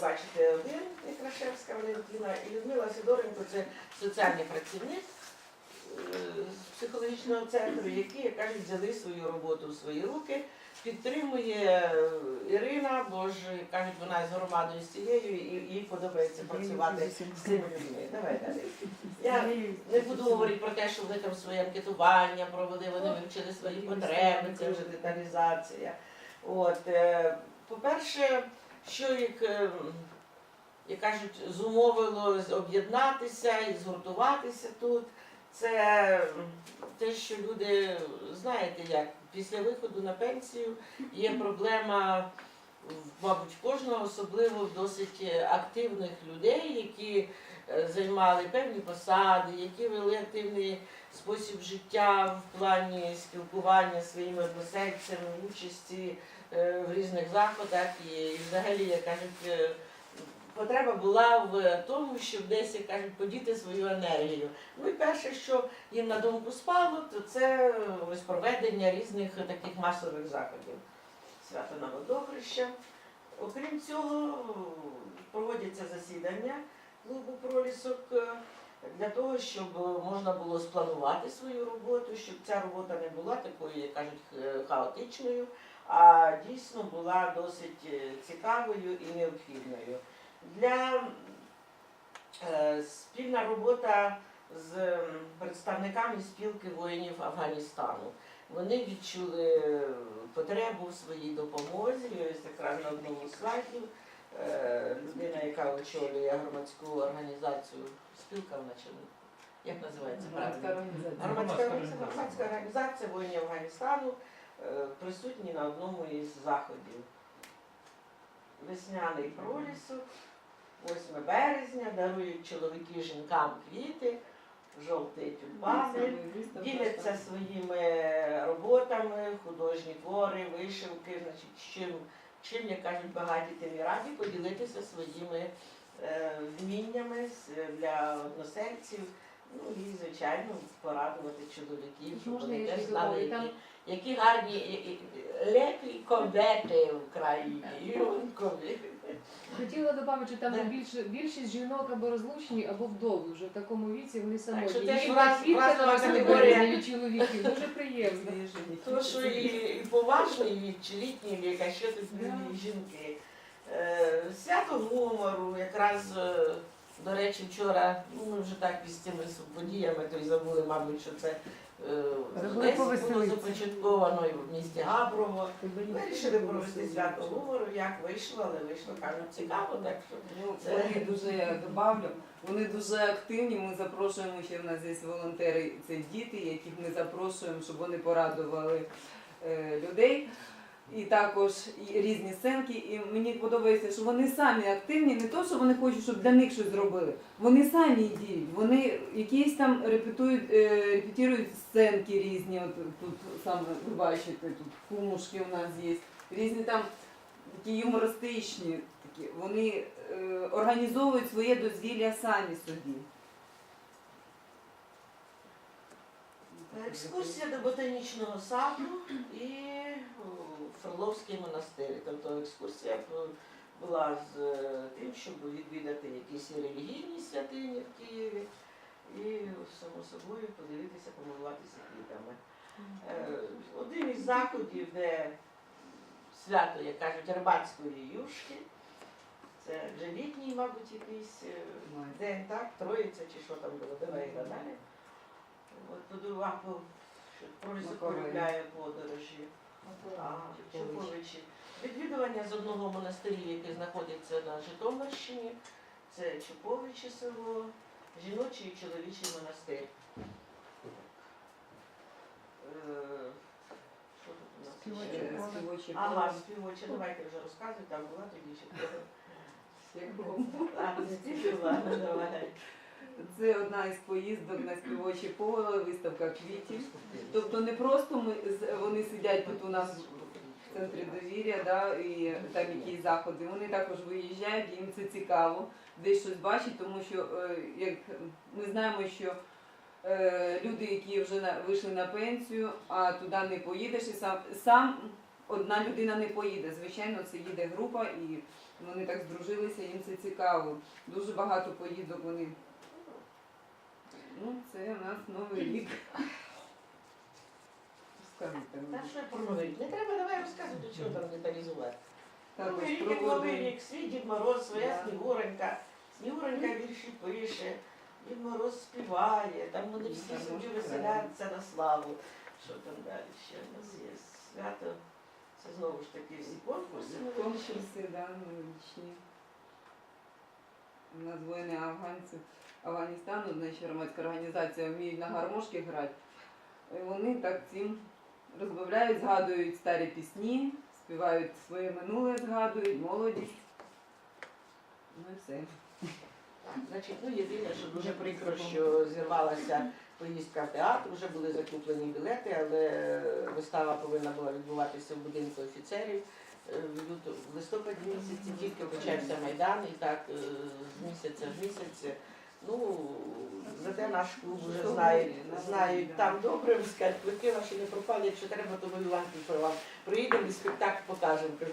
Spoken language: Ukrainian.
бачите, один Некрашевська Валентина і Людмила Сидоренко це соціальний працівник е, з психологічного центру, які, як кажуть, взяли свою роботу в свої руки. Підтримує е, Ірина, бо ж кажуть, вона з громадою з цією, і їй подобається працювати з цими людьми. Давай далі. Я не буду говорити про те, що вони там своє анкетування провели, вони вивчили свої потреби, це вже деталізація. От, е, по-перше, що як, е, як кажуть, зумовило об'єднатися і згуртуватися тут, це те, що люди, знаєте як, після виходу на пенсію є проблема, мабуть, кожного, особливо в досить активних людей, які е, займали певні посади, які вели активний спосіб життя в плані спілкування своїми односельцями, участі в різних заходах і, взагалі, як кажуть, е, потреба була в тому, щоб десь, як кажуть, подіти свою енергію. Ну і перше, що їм на думку спало, то це е, ось проведення різних таких масових заходів. Свято на водохреща. Окрім цього, е, проводяться засідання клубу пролісок е, для того, щоб можна було спланувати свою роботу, щоб ця робота не була такою, як кажуть, хаотичною, а дійсно була досить е, цікавою і необхідною. Для е, спільна робота з представниками спілки воїнів Афганістану. Вони відчули е, потребу в своїй допомозі. Ось якраз на одному з слайдів людина, яка очолює громадську організацію, спілка вона чи як називається? Громадська організація, громадська організація воїнів Афганістану присутні на одному із заходів. Весняний пролісок, 8 березня, дарують чоловіки жінкам квіти, жовті тюльпани, діляться своїми роботами, художні твори, вишивки, значить, чим, чим, як кажуть, багаті тим і раді поділитися своїми е, вміннями для односельців. Ну і, звичайно, порадувати чоловіків, щоб Можна вони я теж ще знали, які, Там які гарні і- і- лепі ковети в країні. Хотіла додати, що там Да. більше, більшість жінок або розлучені, або вдови. Вже в такому віці вони самотні. що теж враз- кілька вразова на категорія. від чоловіків. Дуже приємно. То, що і, і поважний вік, чи літній вік, а ще тут і жінки. Е, свято гумору, якраз, е, до речі, вчора, ну ми вже так із цими подіями, то й забули, мабуть, що це е, було започатковано і в місті Габрово. Вирішили провести свято гумору, як вийшло, але вийшло, кажуть, цікаво, так що Ну, Це- вони дуже я добавлю. Вони дуже активні. Ми запрошуємо ще в нас є волонтери, це діти, яких ми запрошуємо, щоб вони порадували е, людей. І також різні сценки. І мені подобається, що вони самі активні, не то, що вони хочуть, щоб для них щось зробили. Вони самі діють. Вони якісь там репетують, е, сценки різні. От тут саме ви бачите, тут кумушки у нас є. Різні там такі юмористичні, такі, вони е, організовують своє дозвілля самі собі. Екскурсія до ботанічного саду і Фроловський монастир. Тобто екскурсія була з е, тим, щоб відвідати якісь релігійні святині в Києві і, само собою, подивитися, помилуватися квітами. Е, Один із заходів, де свято, як кажуть, рибацької юшки. Це вже літній, мабуть, якийсь е, день, так? Троїця чи що там було, давай далі. От подував, що пролісок Миколаїв. подорожі. Чуповичі. Відвідування з одного монастиря, який знаходиться на Житомирщині. Це Чуповичі село, жіночий і чоловічий монастир. Що тут у нас? Співочі? Е, Співочі Ага, співочі, давайте вже розказуй, там була тоді ще. Як було. А, ну давай. Це одна із поїздок на співочі поле, виставка квітів. Тобто не просто ми вони сидять тут у нас в центрі довір'я, да, і там якісь заходи. Вони також виїжджають, їм це цікаво, десь щось бачать, тому що е, як ми знаємо, що е, люди, які вже вийшли на пенсію, а туди не поїдеш, і сам, сам одна людина не поїде. Звичайно, це їде група і Вони так здружилися, їм це цікаво. Дуже багато поїздок вони. Ну, це у нас новий рік. Розкажіть там. Та що про новий? Не треба, давай розказувати, чого там деталізувати. Новий рік, як новий рік, свій Дід Мороз, своя Да. Снігуренька. Снігуренька вірші пише, Дід Мороз співає, там вони всі Там собі веселяться на славу. Що там далі ще у нас є? Свято. Це знову ж таки всі конкурси. Конкурси, да, новорічні. Нас воїни афганців Афганістану, значить громадська організація вміють на гармошки грати. Вони так цим розбавляють, згадують старі пісні, співають своє минуле, згадують, молодість. Ну і все. Значить, ну єдине, що дуже прикро, що зірвалася поїздка в театр, вже були закуплені білети, але вистава повинна була відбуватися в будинку офіцерів. Е, В листопаді місяці тільки почався Майдан, і так е, з місяця в місяць. Ну, зате наш клуб вже знає, знають там добре, скажуть, квитки ваші не пропали, якщо треба, то ми вам приїдемо і спектакль покажемо.